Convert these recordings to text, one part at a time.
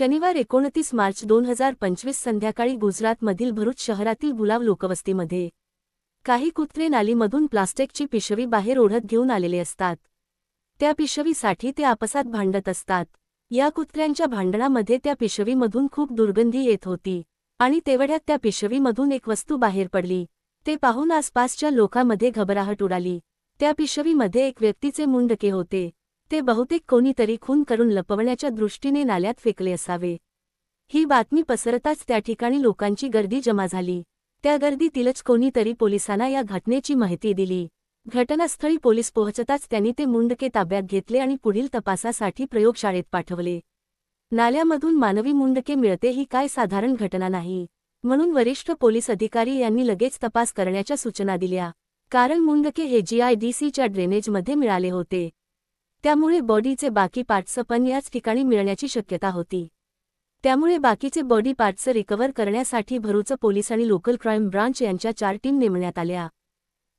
शनिवार एकोणतीस मार्च दोन हजार पंचवीस संध्याकाळी गुजरातमधील भरूच शहरातील गुलाव लोकवस्तीमध्ये काही कुत्रे नालीमधून प्लास्टिकची पिशवी बाहेर ओढत घेऊन आलेले असतात. त्या पिशवीसाठी ते आपसात भांडत असतात. या कुत्र्यांच्या भांडणामध्ये त्या पिशवीमधून खूप दुर्गंधी येत होती आणि तेवढ्यात त्या पिशवीमधून एक वस्तू बाहेर पडली. ते पाहून आसपासच्या लोकांमध्ये घबराहट उडाली. त्या पिशवीमध्ये एक व्यक्तीचे मुंडके होते. ते बहुतेक कोणीतरी खून करून लपवण्याच्या दृष्टीने नाल्यात फेकले असावे. ही बातमी पसरताच त्या ठिकाणी लोकांची गर्दी जमा झाली. त्या गर्दीतीलच कोणीतरी पोलिसांना या घटनेची माहिती दिली. घटनास्थळी पोलीस पोहोचताच त्यांनी ते मुंडके ताब्यात घेतले आणि पुढील तपासासाठी प्रयोगशाळेत पाठवले. नाल्यामधून मानवी मुंडके मिळते ही काय साधारण घटना नाही. म्हणून वरिष्ठ पोलीस अधिकारी यांनी लगेच तपास करण्याच्या सूचना दिल्या. कारण मुंडके हे जीआयडीसीच्या ड्रेनेजमध्ये मिळाले होते. त्यामुळे बॉडीचे बाकी पार्ट्स पण याच ठिकाणी मिळण्याची शक्यता होती. त्यामुळे बाकीचे बॉडी पार्ट्स रिकव्हर करण्यासाठी भरूच पोलीस आणि लोकल क्राईम ब्रांच यांच्या चार टीम नेमण्यात आल्या.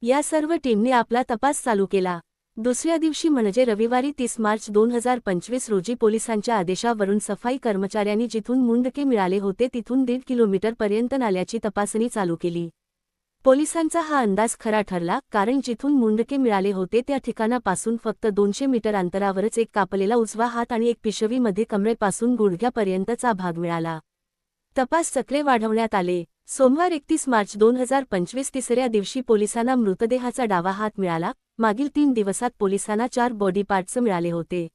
या सर्व टीमने आपला तपास चालू केला. दुसऱ्या दिवशी म्हणजे रविवारी तीस मार्च दोन हजार पंचवीस रोजी पोलिसांच्या आदेशावरून सफाई कर्मचाऱ्यांनी जिथून मुंडके मिळाले होते तिथून दीड किलोमीटरपर्यंत नाल्याची तपासणी चालू केली. पोलिसांचा हा अंदाज खरा ठरला कारण जिथून मुंडके मिळाले होते त्या ठिकाणापासून फक्त दोनशे मीटर अंतरावरच एक कापलेला उजवा हात आणि एक पिशवीमध्ये कमरेपासून गुडघ्यापर्यंतचा भाग मिळाला. तपास चक्रे वाढवण्यात आले. सोमवार एकतीस मार्च दोन हजार पंचवीस तिसऱ्या दिवशी पोलिसांना मृतदेहाचा डावा हात मिळाला. मागील तीन दिवसात पोलिसांना चार बॉडी पार्ट्स मिळाले होते.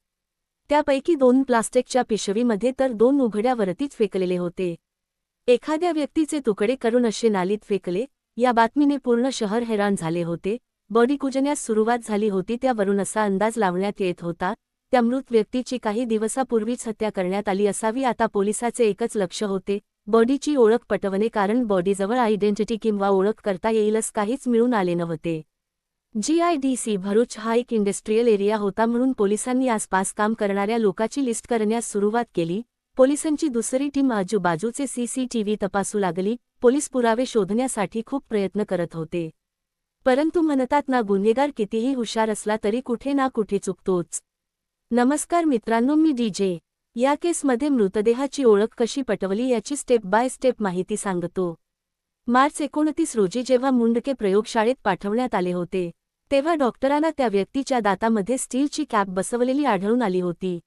त्यापैकी दोन प्लास्टिकच्या पिशवीमध्ये तर दोन उघड्यावरतीच फेकलेले होते. एखाद्या व्यक्तीचे तुकडे करून असे नालीत फेकले या बातमीने पूर्ण शहर हैराण झाले होते. बॉडी कुजण्यास सुरुवात झाली होती त्यावरून असा अंदाज लावण्यात येत होता त्या मृत व्यक्तीची काही दिवसापूर्वीच हत्या करण्यात आली असावी आता पोलिसाचे एकच लक्ष होते. बॉडीची ओळख पटवणे कारण बॉडीजवळ आयडेंटिटी किंवा ओळख करता येईलच काहीच मिळून आले नव्हते. जीआयडीसी भरूच हा एक इंडस्ट्रीयल एरिया होता म्हणून पोलिसांनी आसपास काम करणाऱ्या लोकाची लिस्ट करण्यास सुरुवात केली. पोलिसांची दुसरी टीम आजूबाजूचे सीसीटीव्ही तपासू लागली. पोलीस पुरावे शोधण्यासाठी खूप प्रयत्न करत होते. परंतु म्हणतात ना गुन्हेगार कितीही हुशार असला तरी कुठे ना कुठे चुकतोच. नमस्कार मित्रांनो मी डीजे या केसमध्ये मृतदेहाची ओळख कशी पटवली याची स्टेप बाय स्टेप माहिती सांगतो. मार्च एकोणतीस रोजी जेव्हा मुंडके प्रयोगशाळेत पाठवण्यात आले होते तेव्हा डॉक्टरांना त्या व्यक्तीच्या दातामध्ये स्टीलची कॅप बसवलेली आढळून आली होती.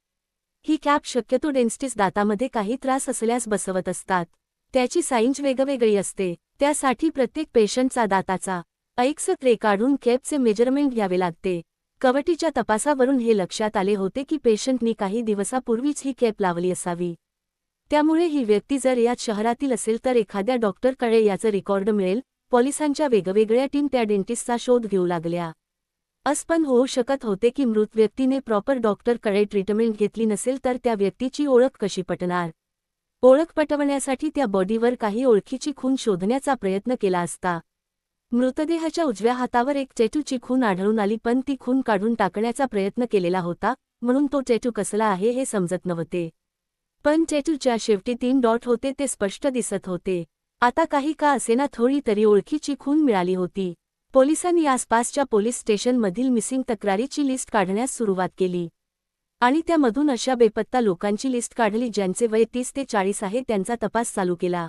ही कॅप शक्यतो डेन्स्टिस दातामध्ये काही त्रास असल्यास बसवत असतात. त्याची साईंज वेगवेगळी असते. त्यासाठी प्रत्येक पेशंटचा दाताचा ऐक्स रे काढून कॅपचे मेजरमेंट घ्यावे लागते. कवटीच्या तपासावरून हे लक्षात आले होते की पेशंटनी काही दिवसापूर्वीच ही कॅप लावली असावी. त्यामुळे ही व्यक्ती जर यात शहरातील असेल तर एखाद्या डॉक्टरकडे याचं रेकॉर्ड मिळेल. पोलिसांच्या वेगवेगळ्या टीम त्या डेंटिस्टचा शोध घेऊ लागल्या. असपण होऊ शकत होते की मृत व्यक्तीने प्रॉपर डॉक्टरकडे ट्रीटमेंट घेतली नसेल तर त्या व्यक्तीची ओळख कशी पटणार? ओळख पटवण्यासाठी त्या बॉडीवर काही ओळखीची खून शोधण्याचा प्रयत्न केला असता. मृतदेहाच्या उजव्या हातावर एक चेटूची खून आढळून आली पण ती खून काढून टाकण्याचा प्रयत्न केलेला होता म्हणून तो चेटू कसला आहे हे समजत नव्हते. पण चेटूच्या शेवटी तीन डॉट होते ते स्पष्ट दिसत होते. आता काही का असेना थोडी तरी ओळखीची खून मिळाली होती. पोलिसांनी आसपासच्या पोलीस स्टेशनमधील मिसिंग तक्रारीची लिस्ट काढण्यास सुरुवात केली. आणि त्यामधून अशा बेपत्ता लोकांची लिस्ट काढली ज्यांचे वय तीस ते चाळीस आहे त्यांचा तपास चालू केला.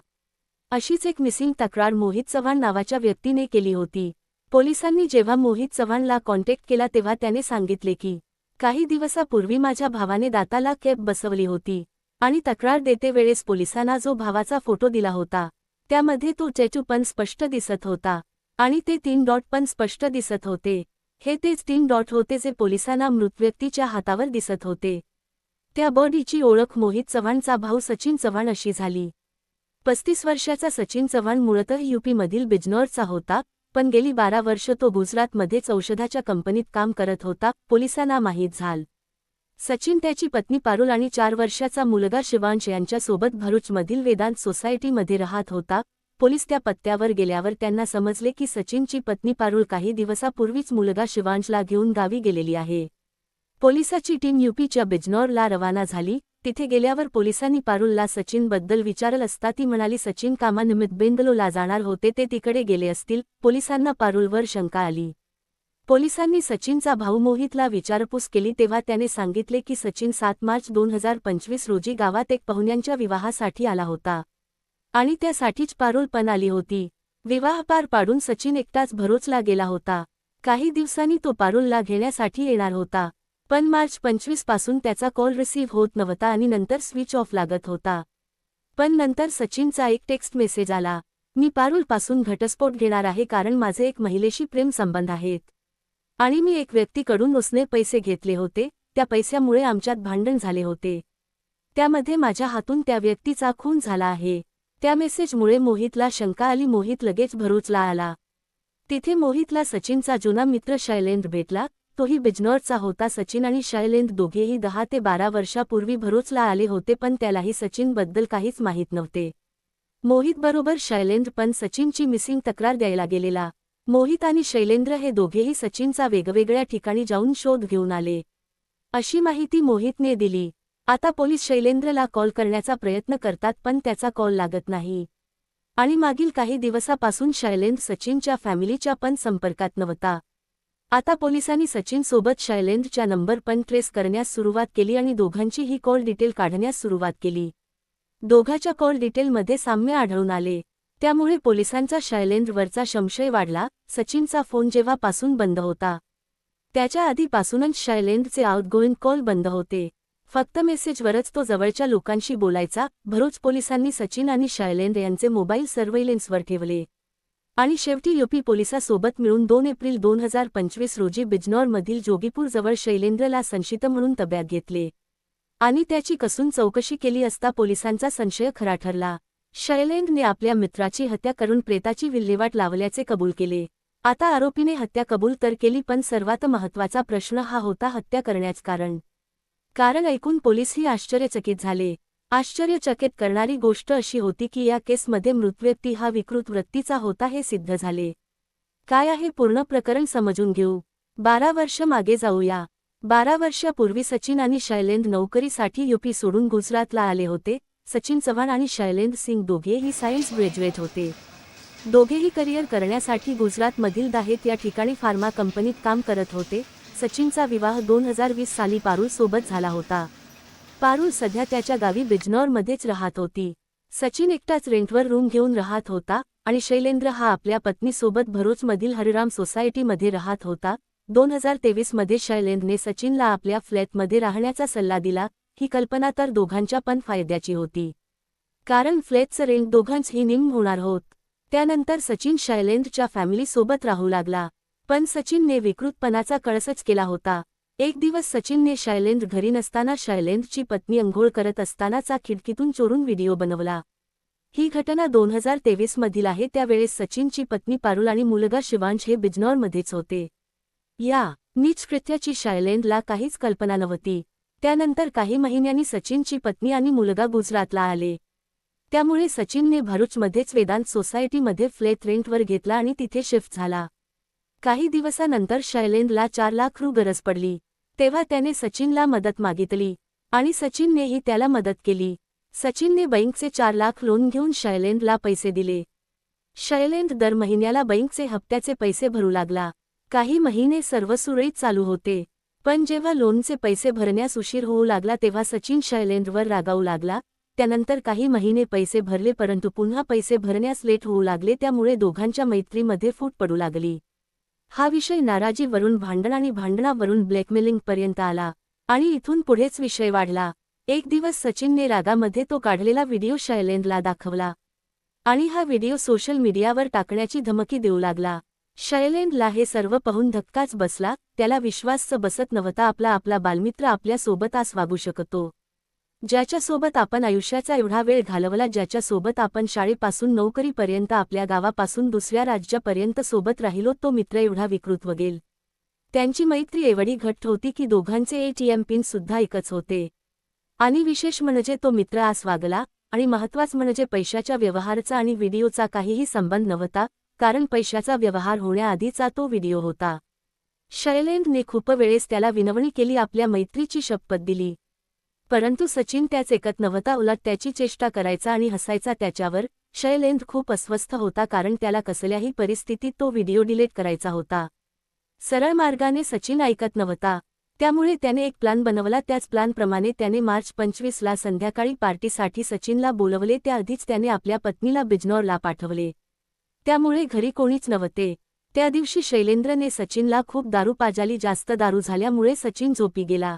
अशीच एक मिसिंग तक्रार मोहित चव्हाण नावाच्या व्यक्तीने केली होती. पोलिसांनी जेव्हा मोहित चव्हाणला कॉन्टॅक्ट केला तेव्हा त्याने सांगितले की काही दिवसापूर्वी माझ्या भावाने दाताला कॅब बसवली होती आणि तक्रार देते वेळेस पोलिसांना जो भावाचा फोटो दिला होता त्यामध्ये तो चेचू पण स्पष्ट दिसत होता. आणि ते तीन डॉट पण स्पष्ट दिसत होते. हे तेच तीन डॉट होते जे पोलिसांना मृत व्यक्तीच्या हातावर दिसत होते. त्या बॉडीची ओळख मोहित चव्हाणचा भाऊ सचिन चव्हाण अशी झाली. पस्तीस वर्षाचा सचिन चव्हाण मूळतः यूपीमधील बिजनौरचा होता पण गेली बारा वर्ष तो गुजरातमध्येच औषधाच्या कंपनीत काम करत होता पोलिसांना माहीत झाल. सचिन त्याची पत्नी पारुल आणि चार वर्षाचा मुलगा शिवांश यांच्यासोबत भरूचमधील वेदांत सोसायटीमध्ये राहत होता पोलीस त्या पत्त्यावर गेल्यावर त्यांना समजले की सचिनची पत्नी पारुल काही दिवसापूर्वीच मुलगा शिवांशला घेऊन गावी गेलेली आहे. पोलिसाची टीम युपीच्या बिजनौरला रवाना झाली. तिथे गेल्यावर पोलिसांनी पारुलला सचिनबद्दल विचारल असता ती म्हणाली सचिन कामानिमित्त बेंगलोला जाणार होते ते तिकडे गेले असतील पोलिसांना पारुलवर शंका आली. पोलिसांनी सचिनचा भाऊ मोहितला विचारपूस केली तेव्हा त्याने सांगितले की सचिन सात मार्च दोन हजार पंचवीस रोजी गावात एक पाहुण्यांच्या विवाहासाठी आला होता. आणि त्यासाठीच पारोल पण आली होती. विवाह पार पाडून सचिन एकटाच भरोचला गेला होता. काही दिवसांनी तो पारोलला घेण्यासाठी येणार होता. पण मार्च पंचवीसपासून त्याचा कॉल रिसीव्ह होत नव्हता आणि नंतर स्विच ऑफ लागत होता. पण नंतर सचिनचा एक टेक्स्ट मेसेज आला. मी पारुलपासून घटस्फोट घेणार आहे कारण माझे एक महिलेशी प्रेम संबंध आहेत. आणि मी एक व्यक्तीकडून उसने पैसे घेतले होते. त्या पैशामुळे आमच्यात भांडण झाले होते. त्यामध्ये माझ्या हातून त्या व्यक्तीचा खून झाला आहे. त्या मेसेजमुळे मोहितला शंका आली. मोहित लगेच भरूचला आला. तिथे मोहितला सचिनचा जुना मित्र शैलेंद्र भेटला. तोही बिजनौरचा होता. सचिन आणि शैलेंद्र दोघेही दहा ते बारा वर्षापूर्वी भरूचला आले होते पण त्यालाही सचिनबद्दल काहीच माहीत नव्हते. मोहितबरोबर शैलेंद्र पण सचिनची मिसिंग तक्रार द्यायला गेलेला. मोहित आणि शैलेंद्र हे दोघेही सचिनचा वेगवेगळ्या ठिकाणी जाऊन शोध घेऊन आले. अशी माहिती मोहितने दिली. आता पोलीस शैलेंद्रला कॉल करण्याचा प्रयत्न करतात पण त्याचा कॉल लागत नाही. आणि मागील काही दिवसापासून शैलेंद्र सचिनच्या फॅमिलीच्या पण संपर्कात नव्हता. आता पोलिसांनी सचिनसोबत शैलेंद्रच्या नंबर पण ट्रेस करण्यास सुरुवात केली आणि दोघांची ही कॉल डिटेल काढण्यास सुरुवात केली. दोघाच्या कॉल डिटेलमध्ये साम्य आढळून आले. त्यामुळे पोलिसांचा शैलेंद्रवरचा संशय वाढला सचिनचा फोन जेव्हापासून बंद होता. त्याच्या आधीपासूनच शैलेंद्रचे आउटगोईंग कॉल बंद होते. फक्त मेसेजवरच तो जवळच्या लोकांशी बोलायचा. भरूच पोलिसांनी सचिन आणि शैलेंद्र यांचे मोबाईल सर्वेलेन्सवर ठेवले. आणि शेवटी युपी पोलिसासोबत मिळून दोन एप्रिल दोन हजार पंचवीस रोजी बिजनौरमधील जोगीपूरजवळ शैलेंद्रला संशित म्हणून तब्यात घेतले. आणि त्याची कसून चौकशी केली असता पोलिसांचा संशय खरा ठरला. शैलेंद्रने आपल्या मित्राची हत्या करून प्रेताची विल्हेवाट लावल्याचे कबूल केले. आता आरोपीने हत्या कबूल तर केली पण सर्वात महत्त्वाचा प्रश्न हा होता हत्या करण्याच कारण. कारण ऐकून पोलीसही आश्चर्यचकित झाले. आश्चर्यचकित करणारी गोष्ट अशी होती की या केसमध्ये मृतव्यक्ती हा विकृत वृत्तीचा होता हे सिद्ध झाले. काय आहे पूर्ण प्रकरण समजून घेऊ. बारा वर्ष मागे जाऊया. बारा वर्षापूर्वी सचिन आणि शैलेंद्र नोकरीसाठी युपी सोडून गुजरातला आले होते. सचिन चव्हाण आणि शैलेंद्र सिंग दोघेही सायन्स ग्रॅज्युएट होते. दोघेही करिअर करण्यासाठी गुजरातमधील दाहेत या ठिकाणी फार्मा कंपनीत काम करत होते. सचिनचा विवाह दोन हजार वीस साली पारुल सोबत झाला होता. पारू सध्या त्याच्या गावी बिजनौरमध्येच राहत होती. सचिन एकटाच रेंटवर रूम घेऊन राहत होता आणि शैलेंद्र हा आपल्या पत्नीसोबत भरोचमधील हरिराम सोसायटीमध्ये राहत होता. दोन हजार तेवीसमध्ये शैलेंद्रने सचिनला आपल्या फ्लॅटमध्ये राहण्याचा सल्ला दिला. ही कल्पना तर दोघांच्या पण फायद्याची होती. कारण फ्लॅटचं रेंट दोघांचही निम होणार होत. त्यानंतर सचिन शैलेंद्रच्या फॅमिलीसोबत राहू लागला. पण सचिनने विकृतपणाचा कळसच केला होता. एक दिवस सचिनने शैलेंद्र घरी नसताना शैलेंद्रची पत्नी अंघोळ करत असतानाचा खिडकीतून चोरून व्हिडिओ बनवला. ही घटना दोन हजार तेवीसमधील आहे त्यावेळेस सचिनची पत्नी पारुल आणि मुलगा शिवांश हे बिजनौरमध्येच होते. या नीच कृत्याची शैलेंद्रला काहीच कल्पना नव्हती. त्यानंतर काही महिन्यांनी सचिनची पत्नी आणि मुलगा गुजरातला आले. त्यामुळे सचिनने भरूचमध्येच वेदांत सोसायटीमध्ये फ्लॅट रेंटवर घेतला आणि तिथे शिफ्ट झाला. काही दिवसानंतर शैलेंद्रला चार लाख रु गरज पडली. तेव्हा त्याने सचिनला मदत मागितली आणि सचिननेही त्याला मदत केली. सचिनने बँकचे चार लाख लोन घेऊन शैलेंद्रला पैसे दिले. शैलेंद्र दर महिन्याला बँकचे हप्त्याचे पैसे भरू लागला. काही महिने सर्व सुरळीत चालू होते. पण जेव्हा लोनचे पैसे भरण्यास उशीर होऊ लागला तेव्हा सचिन शैलेंद्रवर रागावू लागला. त्यानंतर काही महिने पैसे भरले परंतु पुन्हा पैसे भरण्यास लेट होऊ लागले त्यामुळे दोघांच्या मैत्रीमध्ये फूट पडू लागली. हा विषय नाराजीवरून भांडण आणि भांडणावरून ब्लॅकमेलिंगपर्यंत आला आणि इथून पुढेच विषय वाढला. एक दिवस सचिनने रागामध्ये तो काढलेला व्हिडिओ शैलेंद्रला दाखवला आणि हा व्हिडिओ सोशल मीडियावर टाकण्याची धमकी देऊ लागला. शैलेंद्रला हे सर्व पाहून धक्काच बसला त्याला विश्वासच बसत नव्हता आपला आपला बालमित्र आपल्यासोबत आस वागू शकतो. ज्याच्यासोबत आपण आयुष्याचा एवढा वेळ घालवला ज्याच्यासोबत आपण शाळेपासून नोकरीपर्यंत आपल्या गावापासून दुसऱ्या राज्यापर्यंत सोबत राहिलो तो मित्र एवढा विकृत वगेल. त्यांची मैत्री एवढी घट्ट होती की दोघांचे एटीएम पिन सुद्धा एकच होते. आणि विशेष म्हणजे तो मित्र आस वागला आणि महत्वाच म्हणजे पैशाच्या व्यवहारचा आणि व्हिडिओचा काहीही संबंध नव्हता कारण पैशाचा व्यवहार होण्याआधीचा तो व्हिडिओ होता. शैलेंद्रने खूप वेळेस त्याला विनवणी केली आपल्या मैत्रीची शपथ दिली. परंतु सचिन त्याच एकत नव्हता उलट त्याची चेष्टा करायचा आणि हसायचा त्याच्यावर. शैलेंद्र खूप अस्वस्थ होता कारण त्याला कसल्याही परिस्थितीत तो व्हिडिओ डिलीट करायचा होता. सरळ मार्गाने सचिन ऐकत नव्हता. त्यामुळे त्याने एक प्लान बनवला. त्याच प्लानप्रमाणे त्याने मार्च पंचवीसला संध्याकाळी पार्टीसाठी सचिनला बोलवले. त्याआधीच त्याने आपल्या पत्नीला बिजनौरला पाठवले. त्यामुळे घरी कोणीच नव्हते. त्या दिवशी शैलेंद्रने सचिनला खूप दारू पाजाली. जास्त दारू झाल्यामुळे सचिन झोपी गेला.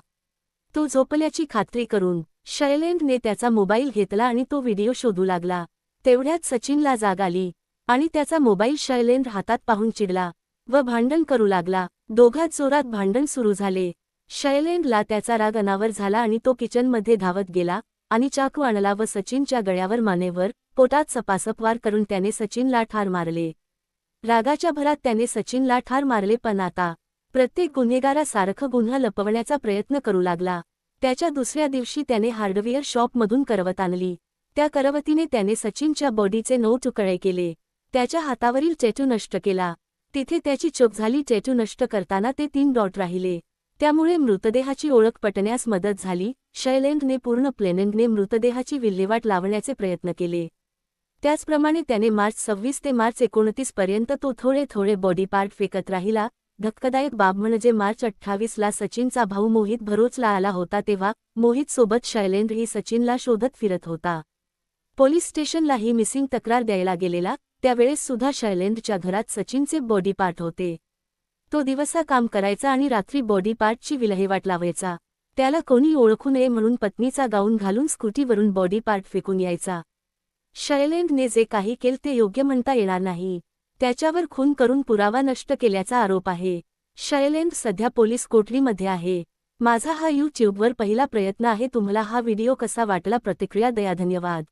तो झोपल्याची खात्री करून शैलेंद्रने त्याचा मोबाईल घेतला आणि तो व्हिडिओ शोधू लागला. तेवढ्यात सचिनला जाग आली आणि त्याचा मोबाईल शैलेंद्र हातात पाहून चिडला व भांडण करू लागला. दोघात जोरात भांडण सुरू झाले. शैलेंद्रला त्याचा राग अनावर झाला आणि तो किचनमध्ये धावत गेला आणि चाकू आणला व सचिनच्या गळ्यावर मानेवर पोटात सपासपवार करून त्याने सचिनला ठार मारले. रागाच्या भरात त्याने सचिनला ठार मारले पण आता प्रत्येक गुन्हेगारासारखं गुन्हा लपवण्याचा प्रयत्न करू लागला. त्याच्या दुसऱ्या दिवशी त्याने हार्डवेअर शॉपमधून करवत आणली. त्या करवतीने त्याने सचिनच्या बॉडीचे नऊ तुकडे केले. त्याच्या हातावरील चेटू नष्ट केला. तिथे त्याची चोक झाली. चेटू नष्ट करताना ते तीन डॉट राहिले. त्यामुळे मृतदेहाची ओळख पटण्यास मदत झाली. शैलेंडने पूर्ण प्लेनेंडने मृतदेहाची विल्हेवाट लावण्याचे प्रयत्न केले. त्याचप्रमाणे त्याने मार्च सव्वीस ते मार्च एकोणतीस पर्यंत तो थोडे थोडे बॉडी पार्ट फेकत राहिला. धक्कादायक बाब म्हणजे मार्च अठ्ठावीसला सचिनचा भाऊ मोहित भरोचला आला होता तेव्हा मोहित सोबत शैलेंद्र ही सचिनला शोधत फिरत होता. पोलीस स्टेशनलाही मिसिंग तक्रार द्यायला गेलेला त्यावेळेस सुद्धा शैलेंद्रच्या घरात सचिनचे बॉडी पार्ट होते. तो दिवसा काम करायचा आणि रात्री बॉडी पार्टची विल्हेवाट लावायचा. त्याला कोणी ओळखू नये म्हणून पत्नीचा गाऊन घालून स्कूटीवरून बॉडी पार्ट फेकून यायचा. शैलेंद्रने जे काही केल ते योग्य म्हणता येणार नाही. त्याच्यावर खून करून पुरावा नष्ट केल्याचा आरोप आहे. शैलेंद्र सध्या पोलीस कोठडीमध्ये आहे. माझा हा यूट्यूबवर पहिला प्रयत्न आहे. तुम्हाला हा व्हिडिओ कसा वाटला? प्रतिक्रिया दया. धन्यवाद.